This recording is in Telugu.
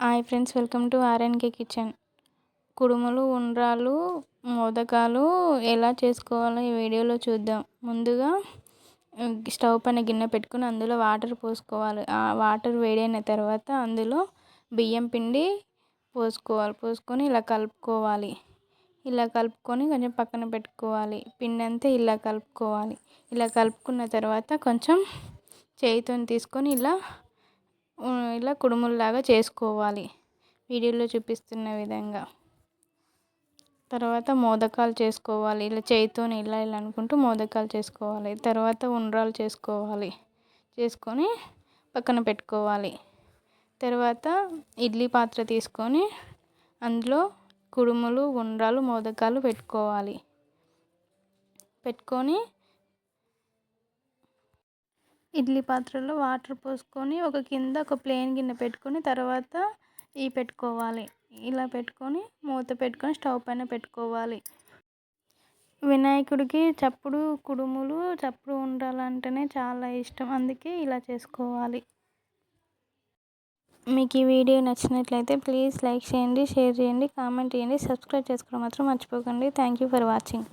Hi friends welcome to RNK Kitchen. కుడుములు ఉండ్రాలు మోదకాలు ఎలా చేసుకోవాలో ఈ వీడియోలో చూద్దాం. ముందుగా స్టవ్ పైన గిన్నె పెట్టుకుని అందులో వాటర్ పోసుకోవాలి. ఆ వాటర్ వేడైన తర్వాత అందులో బియ్యం పిండి పోసుకోవాలి. పోసుకొని ఇలా కలుపుకోవాలి. ఇలా కలుపుకొని కొంచెం పక్కన పెట్టుకోవాలి. పిండి అంతా ఇలా కలుపుకోవాలి. ఇలా కలుపుకున్న తర్వాత కొంచెం చేయితో తీసుకొని ఇలా ఇలా కుడుముల్లాగా చేసుకోవాలి. వీడియోలో చూపిస్తున్న విధంగా. తర్వాత మోదకాలు చేసుకోవాలి. ఇలా చేయితో ఇలా ఇలా అనుకుంటూ మోదకాలు చేసుకోవాలి. తర్వాత ఉండ్రాలు చేసుకోవాలి. చేసుకొని పక్కన పెట్టుకోవాలి. తర్వాత ఇడ్లీ పాత్ర తీసుకొని అందులో కుడుములు ఉండ్రాలు మోదకాలు పెట్టుకోవాలి. పెట్టుకొని ఇడ్లీ పాత్రలో వాటర్ పోసుకొని ఒక కింద ఒక ప్లేన్ గిన్నె పెట్టుకొని తర్వాత ఈ పెట్టుకోవాలి. ఇలా పెట్టుకొని మూత పెట్టుకొని స్టవ్ పైన పెట్టుకోవాలి. వినాయకుడికి చప్పుడు కుడుములు చప్పుడు ఉండాలంటేనే చాలా ఇష్టం. అందుకే ఇలా చేసుకోవాలి. మీకు ఈ వీడియో నచ్చినట్లయితే ప్లీజ్ లైక్ చేయండి షేర్ చేయండి కామెంట్ చేయండి సబ్స్క్రైబ్ చేసుకోవడం మాత్రం మర్చిపోకండి. Thank you for watching.